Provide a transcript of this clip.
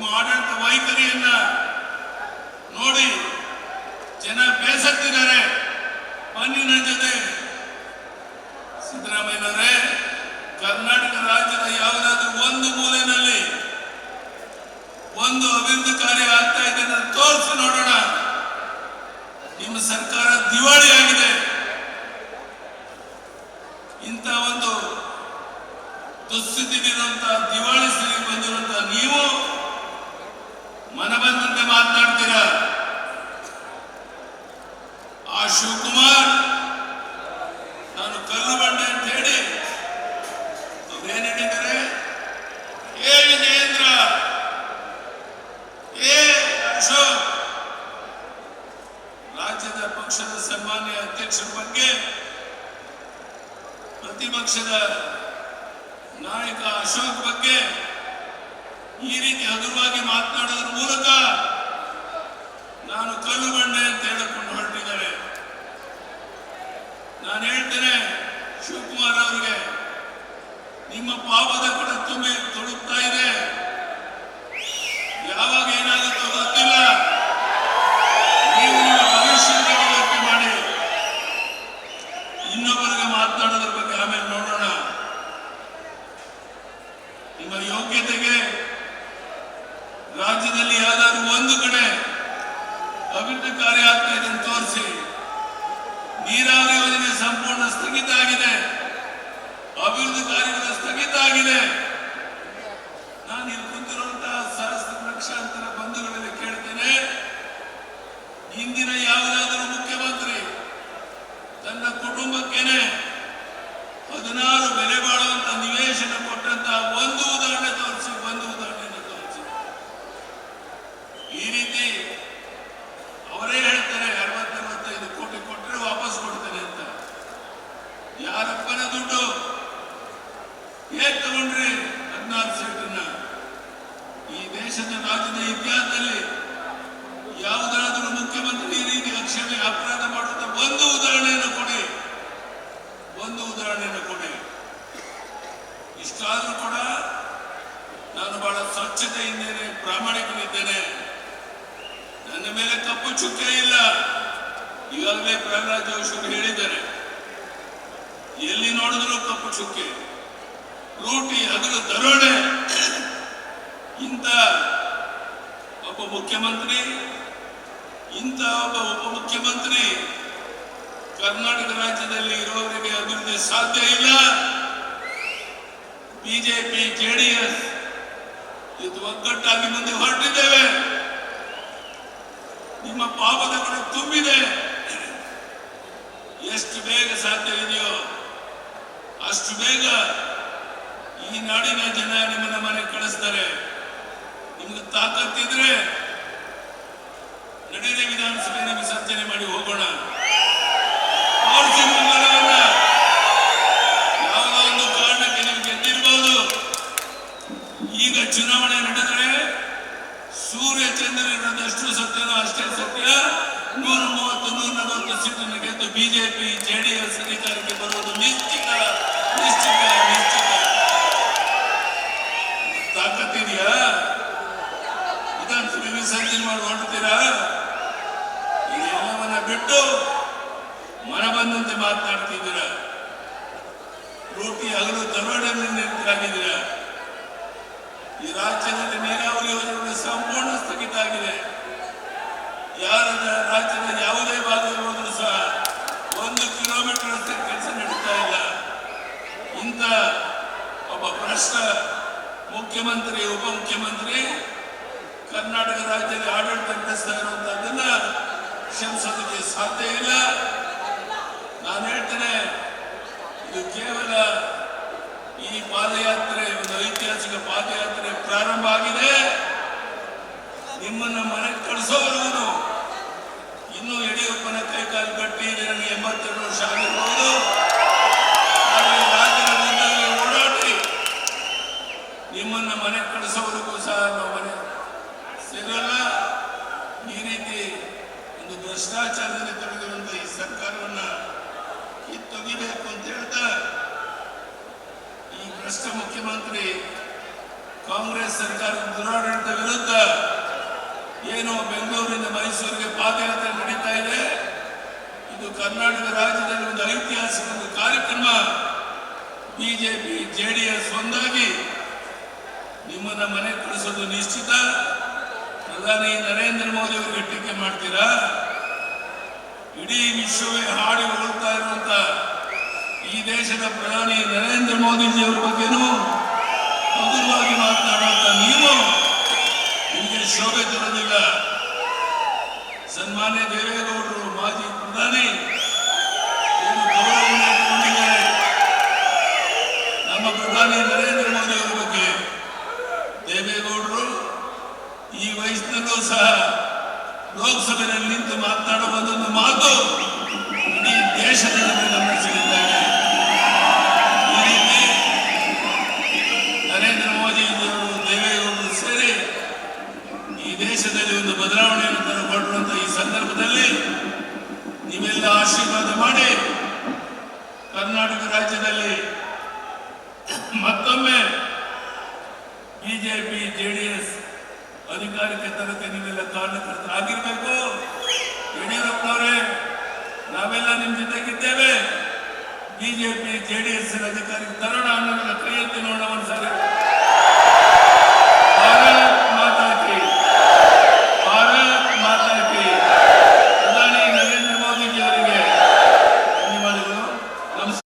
ನಿಮ್ಮ ಆಡಳಿತ ವೈಖರಿಯನ್ನ ನೋಡಿ ಜನ ಬೇಸತ್ತಿದ್ದಾರೆ. ಬನ್ನಿ ನನ್ನ ಜೊತೆ ಸಿದ್ದರಾಮಯ್ಯನವರೇ, ಕರ್ನಾಟಕ ರಾಜ್ಯದ ಯಾವುದಾದ್ರೂ ಒಂದು ಮೂಲೆಯಲ್ಲಿ ಒಂದು ಅಭಿವೃದ್ಧಿ ಕಾರ್ಯ ಆಗ್ತಾ ಇದೆ ತೋರಿಸಿ ನೋಡೋಣ. ನಿಮ್ಮ ಸರ್ಕಾರ ದಿವಾಳಿ ಆಗಿದೆ. ಇಂಥ ಒಂದು ದುಸ್ಥಿತಿಗಿರುವಂತಹ ದಿವಾಳಿ ಸ್ಥಿತಿಗೆ ಬಂದಿರುವಂತಹ ನೀವು ಮನ ಬಂದಂತೆ ಮಾತನಾಡ್ತೀರಾ? ಆ ಶಿವಕುಮಾರ್ ನಾನು ಕಲ್ಲು ಬಂಡೆ ಅಂತ ಹೇಳಿ ಅವ್ರೇನ್ ಹೇಳಿದ್ದಾರೆ ಏ ವಿಜಯೇಂದ್ರ, ಏ ಅಶೋಕ್, ರಾಜ್ಯದ ಪಕ್ಷದ ಸನ್ಮಾನ್ಯ ಅಧ್ಯಕ್ಷರ ಬಗ್ಗೆ ಪ್ರತಿಪಕ್ಷದ ನಾಯಕ ಅಶೋಕ್ ಬಗ್ಗೆ ಈ ರೀತಿ ಹಗುರವಾಗಿ ಮಾತನಾಡೋದ್ರ ಮೂಲಕ ನಾನು ಕಲ್ಲು ಬಂಡೆ ಅಂತ ಹೇಳಿಕೊಂಡು ಹೊರಟಿದ್ದಾರೆ ನಾನು ಹೇಳ್ತೇನೆ, ಶಿವಕುಮಾರ್ ಅವರಿಗೆ, ನಿಮ್ಮ ಪಾಪದ ಕಡೆ ತುಂಬಿ ತೊಡಗ್ತಾ ಇದೆ. ಯಾವಾಗ ಏನಾಗುತ್ತೋ ಗೊತ್ತಿಲ್ಲ. ನೀವು ನಿಮ್ಮ ಭವಿಷ್ಯದ ಮಾಡಿ. ಇನ್ನೊಬ್ಬರಿಗೆ ಮಾತನಾಡೋದ್ರ ಬಗ್ಗೆ ಆಮೇಲೆ ನೋಡೋಣ. ನಿಮ್ಮ ಯೋಗ್ಯತೆಗೆ ರಾಜ್ಯದಲ್ಲಿ ಯಾವ್ದಾದ್ರು ಒಂದು ಕಡೆ ಅಭಿವೃದ್ಧಿ ಕಾರ್ಯ ಆಗ್ತಾ ಇದೆ ತೋರಿಸಿ ನೀರಾವರಿ ಯೋಜನೆ ಸಂಪೂರ್ಣ ಸ್ಥಗಿತ ಆಗಿದೆ. ಅಭಿವೃದ್ಧಿ ಕಾರ್ಯಗಳು ಸ್ಥಗಿತ ಆಗಿದೆ. ನಾನು ಇಲ್ಲಿ ಕುಂತಿರುವಂತಹ ಸಹಸ್ರ ಲಕ್ಷಾಂತರ ಬಂಧುಗಳಲ್ಲಿ ಕೇಳ್ತೇನೆ. ಹಿಂದಿನ ಯಾವುದಾದರೂ ಮುಖ್ಯಮಂತ್ರಿ ತನ್ನ ಕುಟುಂಬಕ್ಕೇನೆ ಹದಿನಾರು ಬೆಲೆ ಬಾಳುವಂತ ನಿವೇಶನ ಕೊಟ್ಟಂತಹ ಒಂದು ಉದಾಹರಣೆ ತೋರಿಸಿ ಒಂದು ಉದಾಹರಣೆಯನ್ನು ತೋರಿಸಿ ಈ ರೀತಿ ಅವರೇ ಹೇಳ್ತಾರೆ ಅರವತ್ತರವತ್ತೈದು ಕೋಟಿ ಕೊಟ್ಟರೆ ವಾಪಸ್ ಕೊಡ್ತೇನೆ ಅಂತ ಯಾರಪ್ಪನ ದುಡ್ಡು ಏನ್ ತಗೊಂಡ್ರಿ ಹದಿನಾರು ಸೀಟನ್ನ ಈ ದೇಶದ ರಾಜ್ಯದ ಇತಿಹಾಸದಲ್ಲಿ ಯಾವುದಾದರೂ ಮುಖ್ಯಮಂತ್ರಿ ಈ ರೀತಿ ಅಕ್ಷಮೆ ಅಪರಾಧ ಮಾಡುವಂತ ಒಂದು ಉದಾಹರಣೆಯನ್ನು ಕೊಡಿ ಒಂದು ಉದಾಹರಣೆಯನ್ನು ಕೊಡಿ ಇಷ್ಟಾದ್ರೂ ಕೂಡ ನಾನು ಬಹಳ ಸ್ವಚ್ಛತೆಯಿಂದೇನೆ ಪ್ರಾಮಾಣಿಕನಿದ್ದೇನೆ ನನ್ನ ಮೇಲೆ ಕಪ್ಪು ಚುಕ್ಕೆ ಇಲ್ಲ. ಈಗಾಗಲೇ ಪ್ರಹ್ಲಾದ್ ಜೋಶಿ ಹೇಳಿದ್ದಾರೆ. ಎಲ್ಲಿ ನೋಡಿದ್ರು ಕಪ್ಪು ಚುಕ್ಕೆ. ರೂಟಿ ಅದರ ದರೋಡೆ. ಇಂಥ ಒಬ್ಬ ಮುಖ್ಯಮಂತ್ರಿ ಇಂತ ಒಬ್ಬ ಉಪಮುಖ್ಯಮಂತ್ರಿ ಕರ್ನಾಟಕ ರಾಜ್ಯದಲ್ಲಿ ಇರುವವರಿಗೆ ಅಭಿವೃದ್ಧಿ ಸಾಧ್ಯ ಇಲ್ಲ. ಬಿಜೆಪಿ ಜೆಡಿಎಸ್ ಇದು ಒಗ್ಗಟ್ಟಾಗಿ ಮುಂದೆ ಹೊರಟಿದ್ದೇವೆ. ನಿಮ್ಮ ಪಾಪದ ಕಡೆ ತುಂಬಿದೆ. ಎಷ್ಟು ಬೇಗ ಸಾಧ್ಯ ಇದೆಯೋ ಅಷ್ಟು ಬೇಗ ಈ ನಾಡಿನ ಜನ ನಿಮ್ಮನ್ನ ಮನೆ ಕಳಿಸ್ತಾರೆ. ನಿಮ್ಗೆ ತಾಕತ್ತಿದ್ರೆ ನಡೆಯದೆ ವಿಧಾನಸಭೆಯನ್ನು ಸಂಚನೆ ಮಾಡಿ ಹೋಗೋಣ. ಅಷ್ಟೇ ಸತ್ಯ ನೂರ ಮೂವತ್ತು, ನೂರ ನಲವತ್ತು ಸೀಟನ್ನು ಗೆದ್ದು ಬಿಜೆಪಿ, ಜೆಡಿಎಸ್ ಅಧಿಕಾರಕ್ಕೆ ಬರುವುದು ನಿಶ್ಚಿತ ನಿಶ್ಚಿತ ನಿಶ್ಚಿತ. ತಾಕತ್ತಿದೆಯಾ ವಿಧಾನಸಭೆ ವಿಸರ್ಜನೆ ಮಾಡಿ ಹೊರಡ್ತೀರಾ? ಇದೆಲ್ಲವನ್ನ ಬಿಟ್ಟು ಮನ ಬಂದಂತೆ ಮಾತನಾಡ್ತಿದ್ದೀರಾ? ರೋಟಿ, ಹಗಲು ದರೋಡೆಯಲ್ಲಿ ನಿಂತಾಗಿದ್ದೀರಾ ಈ ರಾಜ್ಯದಲ್ಲಿ ನೀರಾವರಿ ಯೋಜನೆಗಳು ಸಂಪೂರ್ಣ ಸ್ಥಗಿತ ಆಗಿದೆ. ಯಾರ ರಾಜ್ಯದ ಯಾವುದೇ ಭಾಗದಲ್ಲಿ ಹೋದರೂ ಸಹ ಒಂದು ಕಿಲೋಮೀಟರ್ ಅಂತ ಕೆಲಸ ನಡೀತಾ ಇಲ್ಲ. ಇಂಥ ಒಬ್ಬ ಭ್ರಷ್ಟ ಮುಖ್ಯಮಂತ್ರಿ, ಉಪಮುಖ್ಯಮಂತ್ರಿ ಕರ್ನಾಟಕ ರಾಜ್ಯದಲ್ಲಿ ಆಡಳಿತ ನಡೆಸ್ತಾ ಇರುವಂತಹದ್ದನ್ನ ಕ್ಷಮಿಸೋದಕ್ಕೆ ಸಾಧ್ಯ ಇಲ್ಲ. ನಾನು ಹೇಳ್ತೇನೆ, ಇದು ಕೇವಲ ಈ ಪಾದಯಾತ್ರೆ, ಒಂದು ಐತಿಹಾಸಿಕ ಪಾದಯಾತ್ರೆ ಪ್ರಾರಂಭ ಆಗಿದೆ. ನಿಮ್ಮನ್ನ ಮನೆಗೆ ಇನ್ನೂ ಕೈಕಾಲು ಗಟ್ಟಿ ಇದೆ ನನಗೆ ಎಂಬತ್ತೆರಡು ವರ್ಷ ಆಗಿರ್ಬೋದು ರಾಜ್ಯದ ಮುಂದೆ ಮನೆ ಕಳಿಸೋವರೆಗೂ ಸಹ ನಾವು ಮನೆ ಸಿಗಲ್ಲ. ಈ ರೀತಿ ಒಂದು ಭ್ರಷ್ಟಾಚಾರದಲ್ಲಿ ತೊಡಗಿರುವಂತ ಈ ಸರ್ಕಾರವನ್ನ ಕಿತ್ತೊಗಿಬೇಕು ಅಂತ ಹೇಳ್ತಾ ಈ ಭ್ರಷ್ಟ ಮುಖ್ಯಮಂತ್ರಿ ಕಾಂಗ್ರೆಸ್ ಸರ್ಕಾರದ ದುರಾಡಳಿತ ವಿರುದ್ಧ ಏನು ಬೆಂಗಳೂರಿನಿಂದ ಮೈಸೂರಿಗೆ ಪಾದಯಾತ್ರೆ ನಡೀತಾ ಇದೆ. ಇದು ಕರ್ನಾಟಕ ರಾಜ್ಯದಲ್ಲಿ ಒಂದು ಐತಿಹಾಸಿಕ ಒಂದು ಕಾರ್ಯಕ್ರಮ ಬಿಜೆಪಿ, ಜೆಡಿಎಸ್ ಒಂದಾಗಿ ನಿಮ್ಮನ್ನ ಮನೆ ಕಳಿಸೋದು ನಿಶ್ಚಿತ. ಪ್ರಧಾನಿ ನರೇಂದ್ರ ಮೋದಿ ಅವರಿಗೆ ಟೀಕೆ ಮಾಡ್ತೀರಾ? ಇಡೀ ವಿಶ್ವವೇ ಹಾಡಿ ಹೋಗ್ತಾ ಇರುವಂತ ಈ ದೇಶದ ಪ್ರಧಾನಿ ನರೇಂದ್ರ ಮೋದಿಜಿ ಅವರ ಬಗ್ಗೆನೂ ಹಗುರವಾಗಿ ಮಾತನಾಡುವಂತ ನೀವು ನಿಮಗೆ ಶೋಭೆ ತರೋದಿಲ್ಲ ಸನ್ಮಾನ್ಯ ಮಾಜಿ ಪ್ರಧಾನಿ ನಮ್ಮ ಪ್ರಧಾನಿ ನರೇಂದ್ರ ಮೋದಿ ಅವರ ಬಗ್ಗೆ ದೇವೇಗೌಡರು ಈ ವಯಸ್ಸಿನಲ್ಲೂ ಸಹ ಲೋಕಸಭೆಯಲ್ಲಿ ನಿಂತು ಮಾತನಾಡುವ ಒಂದು ಮಾತು ಇಡೀ ದೇಶದ ಜನರ ಗಮನ ಈ ರೀತಿ ನರೇಂದ್ರ ಮೋದಿ ದೇವೇಗೌಡರು ಸೇರಿ ಈ ದೇಶದಲ್ಲಿ ಒಂದು ಬದಲಾವಣೆಯನ್ನು ತರಕೊಡುವಂತ ಈ ಸಂದರ್ಭದಲ್ಲಿ ನೀವೆಲ್ಲ ಆಶೀರ್ವಾದ ಮಾಡಿ ಕರ್ನಾಟಕ ರಾಜ್ಯದಲ್ಲಿ ಮತ್ತೊಮ್ಮೆ ಬಿಜೆಪಿ, ಜೆಡಿಎಸ್ ಅಧಿಕಾರಕ್ಕೆ ತರಕ್ಕೆ ನೀವೆಲ್ಲ ಕಾರಣಕರ್ತರಾಗಿರ್ಬೇಕು ಯಡಿಯೂರಪ್ಪನವರೇ, ನಾವೆಲ್ಲ ನಿಮ್ಮ ಜೊತೆಗಿದ್ದೇವೆ. ಬಿಜೆಪಿ, ಜೆಡಿಎಸ್ ಅಧಿಕಾರಕ್ಕೆ ತರೋಣ ಅನ್ನೋ